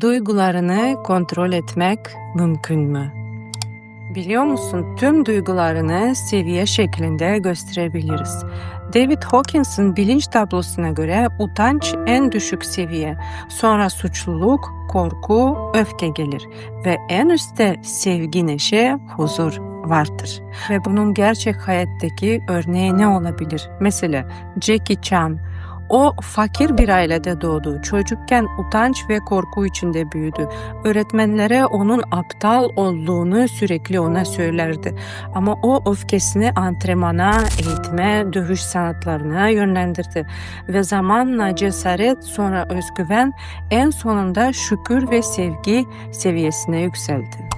Duygularını kontrol etmek mümkün mü? Biliyor musun tüm duygularını seviye şeklinde gösterebiliriz. David Hawkins'ın bilinç tablosuna göre utanç en düşük seviye, sonra suçluluk, korku, öfke gelir ve en üstte sevgi, neşe, huzur vardır. Ve bunun gerçek hayattaki örneği ne olabilir? Mesela Jackie Chan, o fakir bir ailede doğdu. Çocukken utanç ve korku içinde büyüdü. Öğretmenlere onun aptal olduğunu sürekli ona söylerdi. Ama o öfkesini antrenmana, eğitime, dövüş sanatlarına yönlendirdi. Ve zamanla cesaret, sonra özgüven, en sonunda şükür ve sevgi seviyesine yükseldi.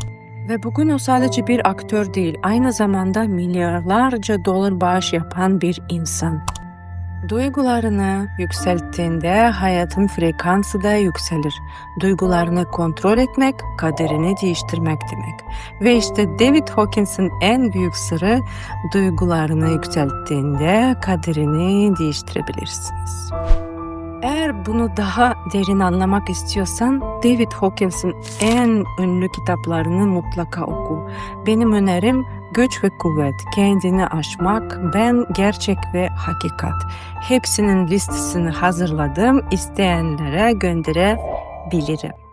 Ve bugün o sadece bir aktör değil, aynı zamanda milyarlarca dolar bağış yapan bir insan. Duygularını yükselttiğinde hayatın frekansı da yükselir. Duygularını kontrol etmek, kaderini değiştirmek demek. Ve işte David Hawkins'in en büyük sırrı duygularını yükselttiğinde kaderini değiştirebilirsiniz. Eğer bunu daha derin anlamak istiyorsan David Hawkins'in en ünlü kitaplarını mutlaka oku. Benim önerim Güç ve Kuvvet, Kendini Aşmak, Ben, Gerçek ve Hakikat. Hepsinin listesini hazırladım. İsteyenlere gönderebilirim.